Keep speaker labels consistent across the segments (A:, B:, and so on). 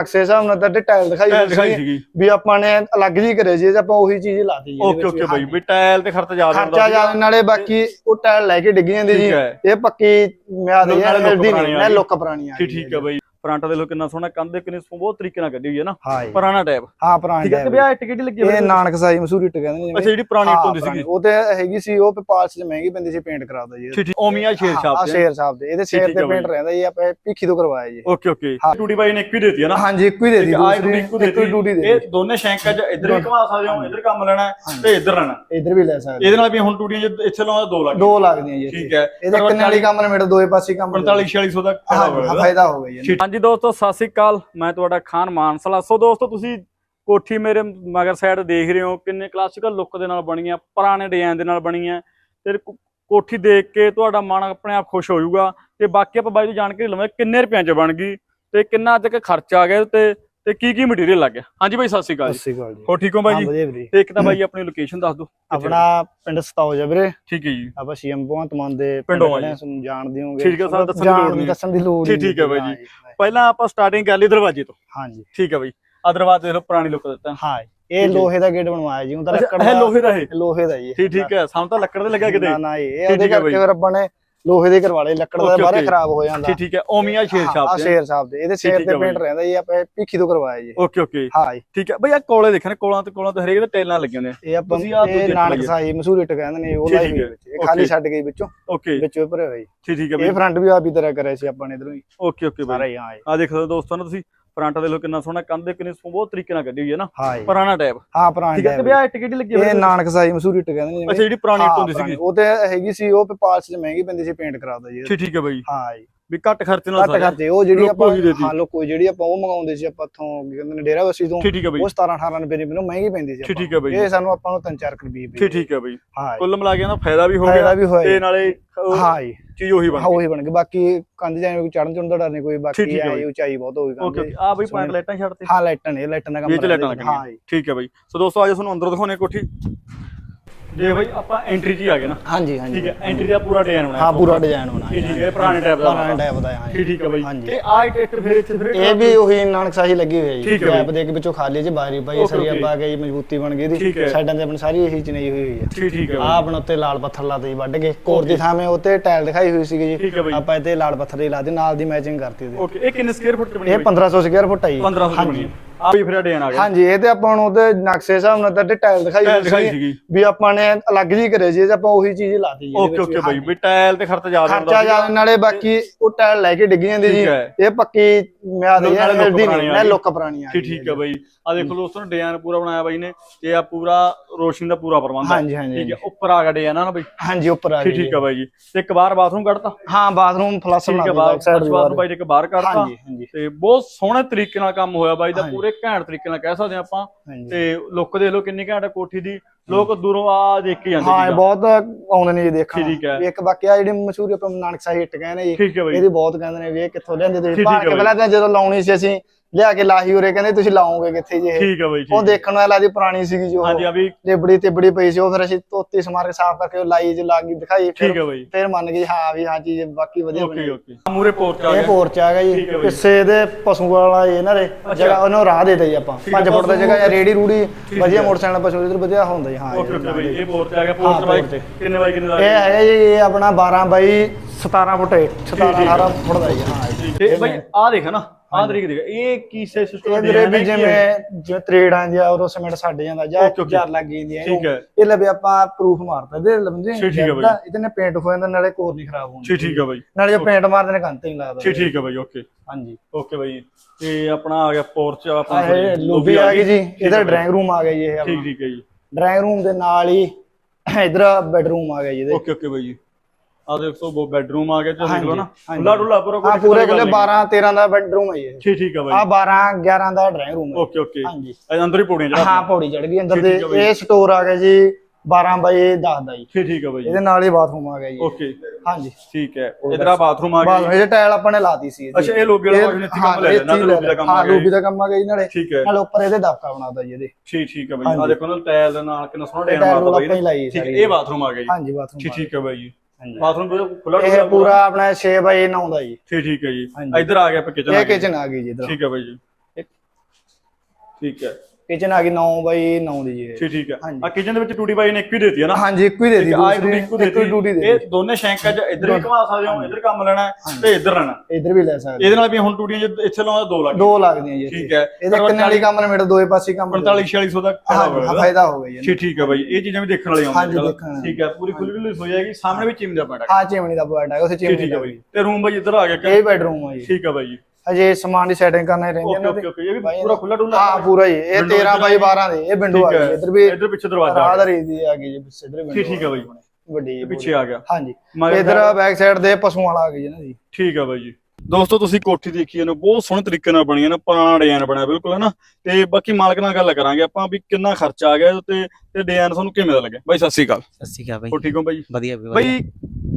A: ਅਕਸੇ ਹਿਸਾਬ ਨਾਲ ਤਾਂ ਟਾਇਲ ਦਿਖਾਈ
B: ਟਾਇਲ ਦਿਖਾਈ
A: ਸੀ
B: ਸੀਗੀ
A: ਵੀ ਆਪਾਂ ਨੇ ਅਲੱਗ ਜੀ ਕਰੇ ਜੀ ਆਪਾਂ ਉਹੀ ਚੀਜ਼ ਲਾਤੀ ਜੀ
B: ਓਕੇ। Okay bye. ਵੀ ਟਾਇਲ ਤੇ ਖਰਚਾ ਜ਼ਿਆਦਾ
A: ਖਰਚਾ ਜ਼ਿਆਦਾ ਨਾਲੇ ਬਾਕੀ ਉਹ ਟਾਇਲ ਲੈ ਕੇ ਡਿੱਗ ਜਾਂਦੀ ਜੀ
B: ਠੀਕ ਹੈ।
A: ਇਹ ਪੱਕੀ ਮਿਆਦ
B: ਨਾਲੇ
A: ਹੈ
B: ਲੁੱਕ
A: ਮਿਲਦੀ
B: ਪੁਰਾਣੀ
A: ਨਹੀਂ
B: ਆ
A: ਮੈਂ
B: ਗਈ।
A: ਲੁੱਕ ਪੁਰਾਣੀ ਆ
B: ਠੀਕ
A: ਗਈ
B: ਠੀਕ ਹੈ ਬਾਈ ਫਰੰਟ ਦੇ ਲੋ ਕਿੰਨਾ ਸੋਹਣਾ ਕੰਧ ਦੇ ਕਿੰਨੀ ਬਹੁਤ ਤਰੀਕੇ ਨਾਲ ਕੱਢੀ ਹੋਈ ਹੈ ਨਾ
A: ਜੀ।
B: ਪੁਰਾਣਾ ਟਾਈਪ
A: ਹਾਂ ਪੁਰਾਣੀ
B: ਠੀਕ ਹੈ ਤੇ ਵਿਆਹ ਟਿਕਟ ਲੱਗੀ ਹੋਈ
A: ਇਹ ਨਾਨਕ ਸਾਈ ਮਸੂਰੀ ਟ ਕਹਿੰਦੇ ਨੇ
B: ਅੱਛਾ ਜਿਹੜੀ ਪੁਰਾਣੀ ਹੁੰਦੀ
A: ਪੁਰਾਣੀ।
B: ਸੀਗੀ।
A: ਉਹ ਤੇ ਹੈਗੀ ਸੀ ਉਹ ਪਾਲਸ ਚ ਮਹਿੰਗੀ ਪੈਂਦੀ ਸੀ ਪੇਂਟ ਕਰਾਉਂਦਾ ਜੀ।
B: ਠੀਕ ਠੀਕ ਓਮੀਆ ਸ਼ੇਰ
A: ਆ
B: ਛਾਪ ਤੇ।
A: ਸ਼ੇਰ ਸਾਹਿਬ ਦੇ ਇਹਦੇ ਸ਼ੇਰ ਤੇ ਪੇਂਟ। ਰਹਿੰਦਾ ਜੀ ਆਪਾਂ ਭੀਖੀ ਤੋਂ ਕਰਵਾਇਆ ਜੀ।
B: Okay okay. ਟੂਟੀ ਬਾਈ ਨੇ ਇੱਕ ਹੀ ਦੇਤੀ ਹੈ ਨਾ?
A: ਹਾਂਜੀ ਇੱਕੋ ਹੀ ਦੇ ਦੀ
B: ਆਹ
A: ਦੂਸਰੀ
B: ਇੱਕੋ
A: ਹੀ ਡਿਊਟੀ ਦੇ
B: ਇਹ ਦੋਨੇ ਸ਼ੈਂਕਾਂ 'ਚ ਇੱਧਰ ਵੀ ਘੁਮਾ ਸਕਦੇ ਹੋ ਇੱਧਰ ਕੰਮ ਲੈਣਾ ਤੇ ਇੱਧਰ ਹੈ।
A: ਇਧਰ ਵੀ ਲੈ ਸਕਦੇ
B: ਇਹਦੇ ਨਾਲ ਵੀ ਹੁਣ ਟੂਟੀਆਂ 'ਚ ਇੱਥੇ ਲਾਉਂਦਾ 2 ਲੱਖ
A: ਦੋ ਲੱਗਦੀਆਂ ਜੀ।
B: ਠੀਕ ਹੈ।
A: ਇਹਦੇ ਕਿੰਨੇ ਵਾਲੀ ਕੰਮ ਨੇ ਮੇਰੇ ਦੋਏ ਪਾਸੇ ਕੰਮ
B: 45 4600 ਦਾ ਫਾਇਦਾ
A: ਹੋ ਗਿਆ ਜੀ।
B: ਹਾਂਜੀ ਦੋਸਤੋ, ਸਤਿ ਸ੍ਰੀ ਅਕਾਲ। ਮੈਂ ਤੁਹਾਡਾ ਖਾਨ ਮਾਨਸਲਾ। ਸੋ ਦੋਸਤੋ, ਤੁਸੀਂ ਕੋਠੀ ਮੇਰੇ ਮਗਰ ਸਾਈਡ ਦੇਖ ਰਹੇ ਹੋ। ਕਿੰਨੇ ਕਲਾਸਿਕਲ ਲੁੱਕ ਦੇ ਨਾਲ ਬਣੀ ਹੈ ਪੁਰਾਣੇ ਡਿਜ਼ਾਈਨ ਦੇ ਨਾਲ ਬਣੀ ਹੈ ਤੇ ਕੋਠੀ ਦੇਖ ਕੇ ਤੁਹਾਡਾ ਮਨ ਆਪਣੇ ਆਪ ਖੁਸ਼ ਹੋ ਜਾਊਗਾ ਤੇ ਬਾਕੀ ਆਪਾਂ ਬਾਈ ਤੋਂ ਜਾਣਕਾਰੀ ਲਵਾਂਗੇ ਕਿੰਨੇ ਰੁਪਈਆਂ 'ਚ ਬਣ ਗਈ ਤੇ ਕਿੰਨਾ ਤੱਕ ਖਰਚਾ ਆ ਗਿਆ ਤੇ ਤੇ ਕੀ ਕੀ ਮਟੀਰੀਅਲ ਲੱਗ ਗਿਆ? ਹਾਂਜੀ ਬਾਈ ਸਤਿ ਸ੍ਰੀ ਅਕਾਲ ਜੀ।
A: ਸਤਿ ਸ਼੍ਰੀ ਅਕਾਲ ਜੀ।
B: ਹੋ ਠੀਕ ਹੋ ਬਾਈ
A: ਹਾਂ
B: ਜੀ। ਤੇ ਇੱਕ ਤਾਂ ਬਾਈ ਆਪਣੀ ਲੋਕੇਸ਼ਨ ਦੱਸ ਦਿਓ
A: ਆਪਣਾ ਪਿੰਡ ਸਤਾਉ ਵੀਰੇ।
B: ਠੀਕ ਹੈ ਜੀ।
A: ਆਪਾਂ ਸੀਐਮ ਭਗਵੰਤ ਮਾਨ ਦੇ
B: ਪਿੰਡੋਂ ਆ
A: ਵਾਲਿਆਂ
B: ਜੀ।
A: ਨੂੰ ਜਾਣਦੇ ਹੋਗੇ
B: ਠੀਕ ਹੈ, ਸਾਨੂੰ ਦੱਸਣ ਦੀ ਲੋੜ ਨਹੀਂ।
A: ਦੱਸਣ ਦੀ ਲੋੜ
B: ਠੀਕ-
A: ਨਹੀਂ
B: ਠੀਕ ਹੈ ਬਾਈ
A: ਹਾਂ
B: ਜੀ। ਪਹਿਲਾਂ ਆਪਾਂ ਸਟਾਰਟਿੰਗ ਕਰ ਲਈ ਦਰਵਾਜ਼ੇ ਤੋਂ।
A: ਹਾਂਜੀ।
B: ਠੀਕ ਹੈ ਬਾਈ ਆ ਦਰਵਾਜ਼ੇ ਦੇਖ ਲਓ ਪੁਰਾਣੀ ਲੁੱਕ ਦਿੱਤਾ।
A: ਹਾਂ ਇਹ
B: ਹੈ।
A: ਲੋਹੇ ਦਾ ਗੇਟ ਬਣਵਾਇਆ ਜੀ ਉਹਦਾ ਲੱਕੜ
B: ਅੱਛਾ, ਇਹ
A: ਦਾ।
B: ਲੋਹੇ ਦਾ ਇਹ?
A: ਲੋਹੇ ਦਾ ਜੀ।
B: ਠੀਕ ਠੀਕ ਹੈ। ਸਾਨੂੰ ਤਾਂ ਲੱਕੜ ਦੇ ਲੱਗਾ ਕਿਤੇ?
A: ਨਾ ਨਾ ਇਹ ਉਹਦੇ
B: ਹੈ
A: ਕਰਕੇ। ਫਿਰ ਆਪਾਂ ਨੇ ਲੋਹੇ ਦੇ ਕਰਵਾ ਲਏ ਲੱਕੜ ਦਾ ਬਾਰੇ। ਖਰਾਬ ਹੋ ਜਾਂਦਾ।
B: ਠੀਕ ਠੀਕ ਹੈ ਓਮੀਆ ਸ਼ੇਰ
A: ਆ
B: ਛਾਪ ਤੇ।
A: ਸ਼ੇਰ ਸਾਹਿਬ ਦੇ ਇਹਦੇ ਸ਼ੇਰ
B: ਹੈ
A: ਪੇਂਟ। ਰਹਿੰਦਾ ਜੀ ਆਪਾਂ ਭੀਖੀ ਤੋਂ ਕਰਵਾਇਆ ਜੀ।
B: ਓਕੇ ਓਕੇ
A: ਹਾਂ ਜੀ।
B: ਠੀਕ ਹੈ ਬਈ ਆ ਕੋਲੇ ਦੇਖਣੇ ਕੋਲਾਂ ਤੇ ਕੋਲਾਂ ਤੇ ਹਰੇਕ ਦੇ ਟੇਲਾਂ ਲੱਗੀਆਂ ਨੇ
A: ਇਹ ਆਪਾਂ ਇਹ ਨਾਨਕ। ਸਾਈ ਮਸੂਰੀ ਟ ਕਹਿੰਦੇ ਨੇ ਉਹ ਲਾਈ
B: ਹੈ,
A: ਹੋਈ ਵਿੱਚ। ਇਹ ਖਾਲੀ। ਛੱਡ ਗਈ ਵਿੱਚੋਂ।
B: ਓਕੇ
A: ਵਿੱਚੋਂ ਭਰੇ ਹੋਏ
B: ਠੀਕ ਠੀਕ ਹੈ
A: ਇਹ
B: ਬਈ।
A: ਫਰੰਟ ਵੀ ਆਪ ਹੀ ਤਰ੍ਹਾਂ ਕਰਿਆ ਸੀ ਆਪਾਂ ਨੇ ਇਧਰੋਂ ਹੀ।
B: ਓਕੇ ਓਕੇ
A: ਸਾਰਾ
B: ਬਈ
A: ਹੀ ਹਾਂ ਜੀ।
B: ਆ ਦੇਖ ਸਕਦੇ ਦੋਸਤੋ ਨਾ ਤੁਸੀਂ ਫਰੰਟ ਦੇ ਲੋ ਕਿੰਨਾ ਸੋਹਣਾ ਕੰਧ ਦੇ ਕਿੰਨੇ ਸੋਹਣੇ ਬਹੁਤ ਤਰੀਕੇ ਨਾਲ ਕੱਢੀ ਹੋਈ ਹੈ ਨਾ। ਪੁਰਾਣਾ ਟਾਈਪ
A: ਹਾਂ ਪੁਰਾਣੀ
B: ਠੀਕ ਹੈ ਤੇ
A: ਟਾਈਪ
B: ਵਿਆਹ ਟਿਕਟ ਲੱਗੀ ਹੋਈ
A: ਇਹ? ਨਾਨਕ ਸਾਈ ਮਸੂਰੀ ਟ ਕਹਿੰਦੇ ਨੇ
B: ਅੱਛਾ ਜਿਹੜੀ ਪੁਰਾਣੀ ਹੁੰਦੀ
A: ਪੁਰਾਣੀ।
B: ਸੀਗੀ।
A: ਉਹ ਤੇ ਹੈਗੀ ਸੀ ਉਹ ਪਾਲਸ ਚ ਮਹਿੰਗੀ ਪੈਂਦੀ ਸੀ ਪੇਂਟ ਕਰਾਉਂਦਾ ਜੀ।
B: ਠੀਕ ਹੈ ਬਈ।
A: ਹਾਂ ਜੀ।
B: ਵੀ ਘੱਟ ਖਰਚੇ ਨਾਲ
A: ਘੱਟ ਖਰਚੇ ਉਹ ਜਿਹੜੀ ਆਪਾਂ
B: ਹੀ
A: ਲੋਕੋ ਜਿਹੜੀ ਆਪਾਂ ਉਹ ਮੰਗਾਉਂਦੇ ਸੀ ਆਪਾਂ ਕੀ ਕਹਿੰਦੇ ਨੇ ਡੇਰਾ ਵਸੀ ਤੋਂ
B: ਠੀਕ ਠੀਕ ਹੈ ਬਈ।
A: ਉਹ 17 18 ਰੁਪਏ ਦੀ ਮੈਨੂੰ ਮਹਿੰਗੀ ਪੈਂਦੀ ਸੀ
B: ਠੀਕ ਹੈ ਬਈ।
A: ਇਹ ਸਾਨੂੰ ਆਪਾਂ ਨੂੰ 3-4 ਰੁਪਏ ਪਈ
B: ਠੀਕ ਹੈ ਬਈ। ਕੁੱਲ ਮਿਲਾ ਕੇ ਨਾ ਫਾਇਦਾ ਵੀ ਹੋ
A: ਫਾਇਦਾ
B: ਗਿਆ
A: ਵੀ ਹੋਇਆ
B: ਤੇ। ਨਾਲੇ
A: ਹਾਂ ਜੀ।
B: ਚੀਜ਼ ਉਹੀ ਬਣ
A: ਹਾਂ ਉਹੀ ਬਣ ਗਈ। ਬਾਕੀ ਕੰਧ ਜਾਣੇ ਕੋਈ ਚੜਨ ਚੁਣ ਦਾ ਡਰ ਨਹੀਂ ਕੋਈ ਬਾਕੀ
B: ਠੀਕ ਹੈ ਬਈ।
A: ਉਚਾਈ ਬਹੁਤ ਹੋਈ
B: ਓਕੇ ਓਕੇ ਆ ਬਈ ਪੁਆਇੰਟ ਲਾਈਟਾਂ ਛੱਡਤੇ।
A: ਹਾਂ ਲਾਈਟਾਂ ਨੇ ਲਾਈਟਾਂ ਦਾ ਕੰਮ
B: ਇਹ ਚ ਲਾਈਟਾਂ
A: ਰਹਿੰਦਾ ਜੀ। ਹਾਂ
B: ਲੱਗਣੀਆਂ
A: ਜੀ।
B: ਠੀਕ ਹੈ ਬਈ। ਸੋ ਦੋਸਤੋ ਅੱਜ ਤੁਹਾਨੂੰ ਅੰਦਰ ਦਿਖਾਉਣੇ ਕੋਠੀ। ਜੇ ਬਈ ਆਪਾਂ ਐਂਟਰੀ 'ਚ ਹੀ ਆ ਗਏ ਨਾ।
A: ਹਾਂਜੀ
B: ਠੀਕ
A: ਹਾਂਜੀ
B: ਹੈ ਐਂਟਰੀ ਦਾ ਪੂਰਾ ਡਿਜ਼ਾਈਨ ਹੋਣਾ।
A: ਹਾਂ ਪੂਰਾ ਡਿਜ਼ਾਈਨ ਹੋਣਾ।
B: ਠੀਕ ਠੀਕ ਹੈ ਪੁਰਾਣੇ ਟਾਈਪ ਦਾ
A: ਪੁਰਾਣਾ ਟਾਈਪ ਦਾ ਹਾਂ।
B: ਠੀਕ ਠੀਕ ਹੈ
A: ਹਾਂਜੀ।
B: ਇਹ ਆ ਟਰੈਕਟਰ ਫਿਰ ਇੱਥੇ ਫਿਰ
A: ਇਹ ਵੀ ਉਹੀ ਨਾਨਕ ਸਾਹੀ ਲੱਗੀ ਹੋਈ ਹੈ ਜੀ।
B: ਠੀਕ ਹੈ
A: ਗੈਪ ਦੇ ਕੇ ਵਿੱਚੋਂ ਖਾਲੀ ਜੀ ਬਾਰੀ ਪਾਈ। ਪਾ ਕੇ ਜੀ ਮਜ਼ਬੂਤੀ ਬਣ ਗਈ
B: ਠੀਕ ਹੈ।
A: ਦੀ ਸਾਈਡਾਂ ਤੇ ਆਪਣੀ ਸਾਰੀ ਇਹੀ ਚਨਾਈ ਹੋਈ ਹੋਈ ਹੈ।
B: ਠੀਕ ਠੀਕ ਹੈ
A: ਆ ਆਪਣਾ ਉੱਤੇ ਲਾਲ ਪੱਥਰ ਲਾਤੇ ਜੀ ਵੱਢ ਕੇ। ਕੋਰ ਦੀ ਥਾਂ 'ਤੇ ਉੱਤੇ ਟਾਇਲ ਦਿਖਾਈ ਹੋਈ ਸੀਗੀ
B: ਠੀਕ ਹੈ
A: ਜੀ। ਆਪਾਂ ਇੱਥੇ ਲਾਲ ਪੱਥਰ ਦੀ ਲਾ ਦਿੱਤੀ ਨਾਲ ਦੀ ਮੈਚਿੰਗ ਕਰਤੀ ਉਹਦੀ
B: ਓਕੇ ਇਹ ਕਿੰਨੇ ਸਕੁਅਰ ਫੁੱਟ ਚ ਬਣੀ
A: ਇਹ 1500 ਸਕੁਅਰ ਫੁੱਟ ਹੈ ਜੀ।
B: 1500 ਚ ਬਣੀ ਆ ਵੀ ਫਿਰ ਡਿਜ਼ਾਈਨ ਆ ਗਿਆ
A: ਹਾਂਜੀ ਇਹ ਤੇ ਆਪਾਂ ਨੂੰ ਉਹਦੇ ਨਕਸ਼ੇ ਹਿਸਾਬ ਨਾਲ ਤਾਂ ਟਾਇਲ ਦਿਖਾਈ
B: ਦਿਖਾਈ
A: ਸੀਗੀ ਵੀ ਆਪਾਂ ਨੇ ਅਲੱਗ ਜੀ ਕਰੇ ਸੀ ਆਪਾਂ ਉਹੀ ਚੀਜ਼ ਲਾਤੀ ਜੀ
B: ਓਕੇ। ਓਕੇ ਬਈ ਵੀ ਟਾਇਲ ਤੇ ਖਰਚਾ ਜ਼ਿਆਦਾ ਹੁੰਦਾ
A: ਖਰਚਾ ਜ਼ਿਆਦਾ ਨਾਲੇ ਬਾਕੀ ਉਹ ਟਾਇਲ ਲੈ ਕੇ ਡਿੱਗ ਜਾਂਦੀ ਜੀ। ਇਹ ਪੱਕੀ ਮਿਆਦ ਹੈ ਮਿਲਦੀ ਨਹੀਂ ਮੈਂ। ਲੁੱਕ ਪੁਰਾਣੀ ਆ
B: ਠੀਕ ਹੈ ਬਈ। ਆ ਦੇਖੋ ਦੋਸਤੋ ਡਿਜ਼ਾਈਨ ਪੂਰਾ ਬਣਾਇਆ ਬਾਈ ਨੇ। ਤੇ ਆ ਪੂਰਾ ਰੋਸ਼ਨੀ ਦਾ ਪੂਰਾ ਪ੍ਰਬੰਧ
A: ਹਾਂਜੀ ਹਾਂਜੀ
B: ਠੀਕ ਹੈ ਉੱਪਰ ਆ ਡਿਜ਼ਾਈਨ ਆ ਨਾ ਬਈ?
A: ਹਾਂਜੀ ਉੱਪਰ ਆ
B: ਠੀਕ
A: ਗਈ
B: ਠੀਕ ਹੈ ਬਾਈ ਜੀ। ਤੇ ਇੱਕ ਬਾਹਰ ਬਾਥਰੂਮ ਕੱਢਤਾ?
A: ਹਾਂ ਬਾਥਰੂਮ ਫਲਸ਼ ਬਣਾ ਦਿੱਤਾ
B: ਬਾਥਰੂਮ ਬਾਈ ਇੱਕ ਬਾਹਰ ਕੱਢਤਾ। ਤੇ ਬਹੁਤ ਸੋਹਣੇ ਤਰੀਕੇ ਨਾਲ ਕੰਮ ਹੋਇਆ ਬਾਈ ਦਾ।
A: ਹਾਂਜੀ।
B: ਪੂਰੇ ਘੈਂਟ ਤਰੀਕੇ ਨਾਲ ਕਹਿ ਸਕਦੇ ਹਾਂ ਆਪਾਂ ਤੇ ਲੁੱਕ ਦੇਖ ਲਓ ਕਿੰਨੀ ਘੈਂਟ ਹੈ ਕੋਠੀ ਦੀ ਲੋਕ ਦੂਰੋਂ ਆ ਦੇਖ ਕੇ ਜਾਂਦੇ
A: ਹਾਂ ਇਹ। ਬਹੁਤ ਆਉਂਦੇ ਨੇ ਜੀ ਦੇਖਣ
B: ਠੀਕ ਹੈ।
A: ਇੱਕ ਬਾਕੀ ਆ ਜਿਹੜੀ ਮਸ਼ਹੂਰ ਆਪਾਂ ਨਾਨਕ ਸਾਹੀ ਹਿੱਟ ਕਹਿੰਦੇ
B: ਬਾਈ
A: ਇਹਦੀ ਬਹੁਤ ਕਹਿੰਦੇ ਨੇ ਵੀ ਇਹ ਕਿੱਥੋਂ ਲਿਆਂਦੇ ਤੁਸੀਂ
B: ਠੀਕ
A: ਭਾਂ
B: ਹੈ
A: ਕੇ। ਪਹਿਲਾਂ ਤਾਂ ਜਦੋਂ ਲਾਉਣੀ ਸੀ ਅਸੀਂ ਲਿਆ ਕੇ ਲਾਹੀ ਉਰੇ ਕਹਿੰਦੇ ਤੁਸੀਂ ਲਾਓਗੇ ਕਿੱਥੇ ਜੀ ਇਹ?
B: ਠੀਕ ਹੈ ਬਾਈ
A: ਉਹ ਦੇਖਣ ਵਾਲਾ ਦੀ ਪੁਰਾਣੀ ਸੀਗੀ ਜੋ
B: ਹਾਂਜੀ ਆ ਵੀ।
A: ਲਿਬੜੀ ਤਿਬੜੀ ਪਈ ਸੀ ਉਹ ਫਿਰ ਅਸੀਂ ਧੋਤੀ ਸਮਾਰ ਕੇ ਸਾਫ਼ ਕਰਕੇ ਉਹ ਲਾਈ ਜੀ ਲਾਗੀ ਦਿਖਾਈ
B: ਠੀਕ ਹੈ ਬਾਈ।
A: ਫਿਰ ਮੰਨ ਗਏ ਹਾਂ ਵੀ ਹਾਂ ਚੀਜ਼ ਬਾਕੀ ਵਧੀਆ ਬਣੀ।
B: ਓਕੇ। ਓਕੇ ਮੂਰੇ ਪੋਰਚ ਆ
A: ਇਹ
B: ਗਿਆ।
A: ਪੋਰਚ ਆ ਗਿਆ ਜੀ। ਹਿੱਸੇ ਦੇ ਪਸ਼ੂ ਵਾਲਾ ਇਹਨਾਂ ਦੇ ਜਗ੍ਹਾ ਉਹਨੂੰ ਰਾਹ ਦੇ ਦਿੱਤੀ ਆਪਾਂ। 5 ਫੁੱਟ ਦਾ ਜਗ੍ਹਾ ਜਾਂ ਰੇੜੀ ਰੂੜੀ ਵਧੀਆ। ਮੋਟਰਸਾਈਕਲ ਪਸ਼ੂ ਇਧਰ ਵਧੀਆ ਹੁੰਦਾ ਜੀ ਹਾਂ
B: ਓਕੇ ਓਕੇ ਬਾਈ ਇਹ ਪੋਰਚ ਆ ਗਿਆ। ਪੋਰਚ ਬਾਈ। ਕਿੰਨੇ ਬਾਈ ਕਿੰਨੇ ਦਾ?
A: ਇਹ ਹੈਗਾ ਜੀ ਇਹ ਆਪਣਾ 12 ਬਾਈ 17 ਫੁੱਟ 17 18 ਫੁੱਟ ਦਾ ਜੀ ਹਾਂ।
B: ਤੇ ਬਾਈ ਆ ਦੇਖ ਨਾ। ਆ ਤਰੀਕ ਦੇਖ ਇਹ ਕੀ ਸਿਸਟਮ
A: ਵੀਰੇ ਵੀ ਜਿਵੇਂ ਜਿਵੇਂ ਤਰੇੜਾਂ ਜਾਂ ਉਹ ਸੀਮੈਂਟ ਛੱਡ ਜਾਂਦਾ ਜਾਂ। ਜਰ ਲੱਗ ਜਾਂਦੀ ਹੈ
B: ਠੀਕ ਹੈ।
A: ਇਹ ਲਵੇ ਆਪਾਂ ਪ੍ਰੂਫ ਮਾਰਦਾ ਇਹਦੇ ਲੰਦੇ
B: ਠੀਕ, ਠੀਕ ਹੈ।
A: ਇਹਦੇ ਨੇ ਪੇਂਟ ਹੋ ਜਾਂਦਾ ਨਾਲੇ ਕੋਰ ਨਹੀਂ ਖਰਾਬ ਹੁੰਦੀ
B: ਠੀਕ ਠੀਕ ਹੈ ਬਾਈ।
A: ਨਾਲੇ ਜੇ ਪੇਂਟ ਮਾਰਦੇ ਨੇ ਕੰਨ ਤੇ ਨਹੀਂ ਲੱਗਦਾ।
B: ਠੀਕ ਠੀਕ ਹੈ ਬਾਈ ਓਕੇ।
A: ਹਾਂਜੀ।
B: ਓਕੇ ਬਾਈ। ਤੇ ਆਪਣਾ ਆ ਗਿਆ ਪੋਰਚ ਆਪਣਾ
A: ਇਹ ਲੋਬੀ ਆ ਗਈ। ਜੀ। ਇਹਦਾ
B: ਹੈ।
A: ਡਰਾਇੰਗ ਰੂਮ ਆ ਗਿਆ ਜੀ ਇਹ
B: ਠੀਕ
A: ਆਪਣਾ।
B: ਠੀਕ ਹੈ ਜੀ।
A: ਡਰਾਇੰਗ ਰੂਮ ਦੇ ਨਾਲ ਹੀ ਇਧਰ ਬੈਡਰੂਮ ਆ ਗਿਆ ਜੀ ਇਹਦੇ।
B: ਓਕੇ ਓਕੇ ਬਾਈ ਜੀ। ਆ ਦੇਖੋ ਉਹ ਬੈਡਰੂਮ ਆ ਗਿਆ ਦੇਖ ਲਓ ਨਾ।
A: ਹਾਂਜੀ।
B: ਖੁੱਲਾ ਡੁੱਲਾ ਪੂਰਾ ਕੋਈ
A: ਪੂਰੇ ਕੋਲੇ
B: ਨਹੀਂ।
A: 12 13 ਦਾ ਬੈਡਰੂਮ ਹੈ ਜੀ ਇਹ।
B: ਠੀਕ ਠੀਕ
A: ਆ
B: ਬਾਈ।
A: 12 11 ਦਾ ਡਰਾਇੰਗ ਰੂਮ ਹੈ।
B: Okay okay.
A: ਹਾਂਜੀ।
B: ਇਹ ਅੰਦਰ ਹੀ ਪੌੜੀਆਂ ਜਿਹੜਾ
A: ਹਾਂ ਪੌੜੀ ਚੜ ਗਈ। ਅੰਦਰ ਦੇ
B: ਠੀਕ ਹੈ ਬਾਈ।
A: ਇਹ ਸਟੋਰ ਆ ਗਿਆ ਜੀ 12 ਬਾਈ 10 ਦਾ ਜੀ।
B: ਠੀਕ ਠੀਕ ਹੈ ਬਾਈ।
A: ਇਹਦੇ ਨਾਲ ਹੀ ਬਾਥਰੂਮ ਆ ਗਿਆ ਜੀ।
B: ਓਕੇ।
A: ਹਾਂਜੀ।
B: ਠੀਕ ਹੈ। ਇਧਰ ਆ ਬਾਥਰੂਮ ਆ ਗਿਆ
A: ਬਾਥਰੂਮ ਇਹ ਟਾਇਲ ਆਪਾਂ ਨੇ ਲਾਤੀ ਸੀ ਇਹਦੀ।
B: ਅੱਛਾ ਇਹ ਲੋਬੀ ਵਾਲਾ
A: ਇਹ-
B: ਬਾਥਰੂਮ ਇੱਥੇ
A: ਹਾਂ,
B: ਕੰਮ ਲੈ ਲੈਣਾ
A: ਇੱਥੇ ਹੀ
B: ਲੋਬੀ ਦਾ ਕੰਮ
A: ਹਾਂ
B: ਆ ਗਿਆ
A: ਲੋਬੀ ਦਾ ਕੰਮ ਆ ਗਿਆ ਜੀ ਨਾਲੇ।
B: ਠੀਕ ਹੈ।
A: ਨਾਲੇ ਉੱਪਰ ਇਹਦੇ ਦਬਕਾ ਬਣਾਤਾ ਜੀ ਇਹਦੇ।
B: ਠੀਕ ਠੀਕ ਹੈ ਬਾਈ। ਆ
A: ਹਾਂਜੀ।
B: ਦੇਖੋ ਨਾ ਟਾਇਲ ਦੇ ਨਾਲ ਕਿੰਨਾ ਸੋਹਣਾ ਡਿਜ਼ਾਈਨ
A: ਟਾਇਲ
B: ਬਾਈ
A: ਆਪਾਂ ਹੀ
B: ਨੇ
A: ਲਾਈ
B: ਠੀਕ
A: ਸਾਰੀ
B: ਇਹ ਬਾਥਰੂਮ ਆ ਗਿਆ ਜੀ।
A: ਹਾਂਜੀ ਬਾਥਰੂਮ
B: ਠੀਕ ਠੀਕ ਹੈ ਬਾਈ ਜੀ। ਬਾਥਰੂਮ ਪੂਰਾ ਖੁੱਲਾ
A: ਇਹ ਪੂਰਾ ਆਪਣਾ 6 ਬਾਈ 9 ਦਾ ਜੀ।
B: ਠੀਕ ਠੀਕ ਹੈ ਜੀ। ਇੱਧਰ ਆ ਗਿਆ ਆਪਾਂ ਕਿਚਨ
A: ਇਹ ਕਿਚਨ ਆ ਗਈ ਜੀ ਇਧਰ।
B: ਠੀਕ ਹੈ ਬਾਈ ਜੀ। ਠੀਕ ਹੈ।
A: ਕਿਚਨ ਆ ਗਈ 9 ਬਾਈ 9 ਦੀ ਜੀ ਇਹ।
B: ਠੀਕ ਠੀਕ ਹੈ।
A: ਹਾਂਜੀ।
B: ਆ ਕਿਚਨ ਦੇ ਵਿੱਚ ਟੂਟੀ ਬਾਈ ਨੇ ਇੱਕ ਹੀ ਦੇਤੀ ਹੈ ਨਾ?
A: ਹਾਂਜੀ ਇੱਕੋ ਹੀ ਦੇ ਦਿੱਤੀ।
B: ਆ
A: ਦੂਸਰੀ
B: ਇੱਕੋ
A: ਇੱਕੋ ਹੀ
B: ਦੇਤੀ
A: ਦੇ
B: ਇਹ ਦੋਨੇ ਸ਼ੈਂਕਾਂ 'ਚ ਇੱਧਰ ਵੀ ਘੁਮਾ ਸਕਦੇ ਹੋ ਇੱਧਰ ਕੰਮ ਲੈਣਾ ਹੈ ਤੇ ਇੱਧਰ ਲੈਣਾ।
A: ਇੱਧਰ ਵੀ ਲੈ ਸਕਦੇ
B: ਇਹਦੇ ਨਾਲ ਵੀ ਹੁਣ ਟੂਟੀਆਂ ਜੇ ਇੱਥੇ ਲਾਉਂਦਾ 2 ਲੱਖ
A: ਦੋ ਲੱਗਦੀਆਂ ਜੀ।
B: ਠੀਕ ਹੈ।
A: ਇਹਦੇ ਕਿੰਨੇ ਵਾਲੀ ਕੰਮ ਨੇ ਮੇਰੇ? ਦੋਏ ਪਾਸੇ ਕੰਮ
B: 45 4600 ਦਾ
A: ਹਾਂ
B: ਫਾਇਦਾ
A: ਹੋ ਗਿਆ ਜੀ।
B: ਠੀਕ ਠੀਕ ਹੈ ਬਾਈ। ਇਹ ਚੀਜ਼ਾਂ ਵੀ ਦੇਖਣ ਵਾਲੀਆਂ
A: ਹਾਂਜੀ,
B: ਚਲੋ,
A: ਦੇਖਣ ਵਾਲੀਆਂ।
B: ਠੀਕ ਹੈ। ਪੂਰੀ ਖੁੱਲੀ ਖੁੱਲੀ ਸੋ ਜਾਏਗੀ ਸਾਹਮਣੇ ਵੀ ਚਿਮਨੀ ਦਾ ਪੈਣਾ
A: ਹਾਂ ਚਿਮਣੀ ਦਾ ਬੈਡ ਹੈ ਉੱਥੇ
B: ਠੀਕ
A: ਚਿਮਣੀ
B: ਠੀਕ ਹੈ
A: ਦਾ
B: ਬਾਈ। ਤੇ ਰੂਮ ਬਾਈ ਇੱਧਰ ਆ ਗਿਆ। ਕਿ-
A: ਇਹ ਬੈਡਰੂਮ ਆ ਜੀ।
B: ਠੀਕ ਹੈ ਬਾਈ ਜੀ।
A: ਅਜੇ ਸਮਾਨ ਦੀ ਸੈਟਿੰਗ ਕਰਨਾ ਰਹਿੰਦੀ
B: ਓਕੇ
A: ਹੈ
B: ਓਕੇ ਓਕੇ ਇਹ ਵੀ ਪੂਰਾ ਖੁੱਲਾ ਡੁੱਲਾ
A: ਹਾਂ ਪੂਰਾ ਜੀ ਇਹ
B: Window
A: 13 ਬਾਈ 12 ਦੇ ਇਹ ਵਿੰਡੋ ਆ
B: ਠੀਕ ਹੈ।
A: ਗਈ ਇੱਧਰ ਵੀ
B: ਇੱਧਰ ਪਿੱਛੇ ਦਰਵਾਜ਼ਾ ਆ ਗਿਆ।
A: ਰਾਹਦਾਰੀ ਦੀ ਆ ਗਈ ਜੀ ਪਿੱਛੇ ਇੱਧਰ window
B: ਠੀਕ ਹੈ ਬਾਈ
A: ਵੱਡੀ ਜੀ
B: ਪਿੱਛੇ ਆ ਗਿਆ।
A: ਹਾਂਜੀ।
B: ਮਗਰ
A: ਇਧਰ ਬੈਕ ਸਾਈਡ ਦੇ ਪਸ਼ੂਆਂ ਵਾਲਾ ਆ ਗਈ ਜੀ ਨਾ ਜੀ।
B: ਠੀਕ ਹੈ ਬਾਈ ਜੀ। ਦੋਸਤੋ ਤੁਸੀਂ ਕੋਠੀ ਦੇਖੀ ਇਹਨੂੰ ਬਹੁਤ ਸੋਹਣੇ ਤਰੀਕੇ ਨਾਲ ਬਣੀ ਹੈ ਨਾ ਪੁਰਾਣਾ ਡਿਜ਼ਾਈਨ ਬਣਿਆ ਬਿਲਕੁਲ ਹੈ ਨਾ? ਤੇ ਬਾਕੀ ਮਾਲਕ ਨਾਲ ਗੱਲ ਕਰਾਂਗੇ ਆਪਾਂ ਵੀ ਕਿੰਨਾ ਖਰਚਾ ਆ ਗਿਆ ਤੇ ਤੇ ਡਿਜ਼ਾਈਨ ਤੁਹਾਨੂੰ ਕਿਵੇਂ ਦਾ ਲੱਗਿਆ? ਬਾਈ ਸਤਿ ਸ਼੍ਰੀ ਅਕਾਲ।
C: ਸਤਿ ਸ਼੍ਰੀ ਅਕਾਲ ਬਾਈ
B: ਹੋ ਠੀਕ ਹੋ ਬਾਈ?
C: ਵਧੀਆ।
B: ਬਾਈ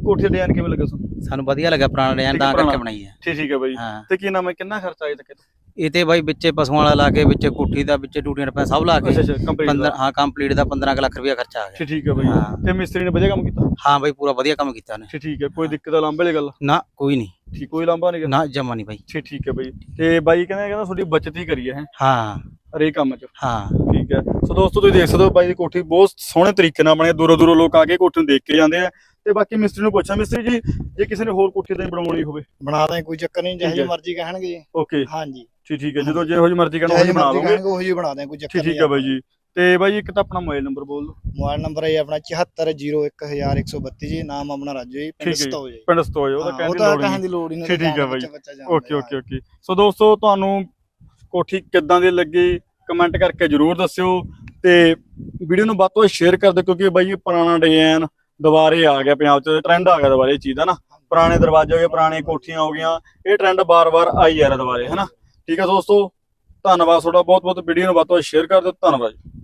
B: ਕੋਠੀ ਦਾ ਡਿਜ਼ਾਈਨ ਕਿਵੇਂ ਲੱਗਾ ਤੁਹਾਨੂੰ
C: ਸਾਨੂੰ ਵਧੀਆ ਲੱਗਾ ਪੁਰਾਣਾ ਡਿਜ਼ਾਈਨ ਤਾਂ ਕਰਕੇ। ਬਣਾਈ ਹੈ।
B: ਠੀਕ ਠੀਕ ਹੈ ਬਾਈ।
C: ਹਾਂ।
B: ਤੇ ਕੀ ਨਾਮ ਹੈ ਕਿੰਨਾ ਖਰਚਾ ਆਇਆ ਤੱਕ
C: ਇਹ ਤੇ ਬਾਈ ਵਿੱਚੇ ਪਸ਼ੂਆਂ ਵਾਲਾ ਲਾ ਕੇ ਵਿੱਚੇ ਕੋਠੀ ਦਾ ਵਿੱਚੇ ਟੂਟੀਆਂ ਰੁਪਏ ਸਭ ਲਾ ਕੇ
B: ਅੱਛਾ ਅੱਛਾ ਕੰਪਲੀਟ
C: 15 ਹਾਂ ਕੰਪਲੀਟ ਦਾ 15 ਕੁ ਲੱਖ ਰੁਪਇਆ ਖਰਚਾ ਆ ਗਿਆ।
B: ਠੀਕ ਠੀਕ ਹੈ ਬਾਈ।
C: ਹਾਂ।
B: ਤੇ ਮਿਸਤਰੀ ਨੇ ਵਧੀਆ ਕੰਮ ਕੀਤਾ?
C: ਹਾਂ ਬਾਈ ਪੂਰਾ ਵਧੀਆ ਕੰਮ ਕੀਤਾ ਉਹਨੇ।
B: ਠੀਕ ਠੀਕ ਹੈ ਕੋਈ ਦਿੱਕਤ ਲਾਂਬੇ ਵਾਲੀ ਗੱਲ?
C: ਨਾ ਕੋਈ ਨਹੀਂ।
B: ਠੀਕ ਕੋਈ ਲਾਂਬਾ ਨਹੀਂ
C: ਨਾ ਜਮਾ ਨਹੀਂ ਬਾਈ।
B: ਠੀਕ ਠੀਕ ਹੈ ਬਾਈ। ਤੇ ਬਾਈ ਕਹਿੰਦਾ ਕਹਿੰਦਾ ਤੁਹਾਡੀ ਬਚਤ ਹੀ ਕਰੀਏ ਹੈ
C: ਹਾਂ।
B: ਹਰੇਕ ਕੰਮ 'ਚ।
C: ਹਾਂ।
B: ਠੀਕ ਹੈ। ਸੋ ਦੋਸਤੋ ਤੁਸੀਂ ਦੇਖ ਸਕਦੇ ਹੋ ਬਾਈ ਦੀ ਕੋਠੀ ਬਹੁਤ ਸੋਹਣੇ ਤਰੀਕੇ ਨਾਲ ਬਣੀ ਹੈ ਦੂਰੋਂ ਦੂਰੋਂ ਲੋਕ ਆ ਕੇ ਕੋਠੀ ਨੂੰ ਦੇਖ ਕੇ ਜਾਂਦੇ ਆ। ਤੇ ਬਾਕੀ ਮਿਸਤਰੀ ਨੂੰ ਪੁੱਛਾਂ ਮਿਸਤਰੀ ਜੀ ਜੇ ਕਿਸੇ ਨੇ ਹੋਰ ਕੋਠੀ ਤਾਂ ਬਣਾਉਣੀ ਹੋਵੇ?
A: ਬਣਾ ਦਾਂ ਕੋਈ ਚੱਕਰ ਨਹੀਂ
B: ਜਿਹੋ
A: ਮਰਜ਼ੀ ਕਹਿਣਗੇ ਜੀ।
B: ਓਕੇ।
A: ਹਾਂਜੀ।
B: ਠੀਕ ਠੀਕ ਹੈ ਜਦੋਂ ਜਿਹੋ ਮਰਜ਼ੀ ਕਰਨਾ ਉਹ ਬਣਾ ਲਓਗੇ।
A: ਉਹੀ ਬਣਾ ਦਾਂ ਕੋਈ
B: ਠੀਕ ਠੀਕ ਹੈ ਬਾਈ ਜੀ। ਤੇ ਬਾਈ ਇੱਕ ਤਾਂ ਆਪਣਾ ਮੋਬਾਈਲ ਨੰਬਰ ਬੋਲ ਦਿਓ।
A: ਮੋਬਾਈਲ ਨੰਬਰ ਹੈ ਆਪਣਾ 74011132 ਜੀ ਨਾਮ ਆਪਣਾ ਰਾਜੂ ਜੀ ਪਿੰਡ
B: ਜੀ।
A: ਸਤੋ ਜੀ।
B: ਪਿੰਡ ਸਤੋਏ ਉਹਦਾ ਕਹਿਣ ਦੀ ਲੋੜ
A: ਕਹਿਣ
B: ਨਹੀਂ।
A: ਨਹੀਂ
B: ਠੀਕ ਠੀਕ ਹੈ ਬਾਈ। Okay okay okay. ਸੋ ਦੋਸਤੋ ਤੁਹਾਨੂੰ ਕੋਠੀ ਕਿੱਦਾਂ ਦੀ ਲੱਗੀ ਕਮੈਂਟ ਕਰਕੇ ਜਰੂਰ ਦੱਸਿਓ ਤੇ ਵੀਡੀਓ ਨੂੰ ਵੱਧ ਤੋਂ ਸ਼ੇਅਰ ਕਰ ਦਿਓ ਕਿਉਂਕਿ ਬਾਈ ਇਹ ਪੁਰਾਣਾ ਡਿਜ਼ਾਈਨ ਦੁਬਾਰੇ ਆ ਗਿਆ, ਪੰਜਾਬ 'ਚ ਟ੍ਰੈਂਡ ਆ ਗਿਆ ਦੁਬਾਰੇ ਇਹ ਚੀਜ਼ ਦਾ ਨਾ। ਪੁਰਾਣੇ ਦਰਵਾਜ਼ੇ ਹੋ ਗਏ, ਪੁਰਾਣੇ ਕੋਠੀਆਂ ਹੋ ਗਈਆਂ, ਇਹ ਟ੍ਰੈਂਡ ਬਾਰ-ਬਾਰ ਆਈ ਜਾ ਰਿਹਾ ਦੁਬਾਰੇ ਹਨਾ ਠੀਕ ਹੈ ਦੋਸਤੋ, ਧੰਨਵਾਦ ਤੁਹਾਡਾ ਬਹੁਤ ਬਹੁਤ ਵੀਡੀਓ ਨੂੰ ਵੱਧ ਤੋਂ ਵੱਧ ਸ਼ੇਅਰ ਕਰ ਦਿਓ, ਧੰਨਵਾਦ ਜੀ।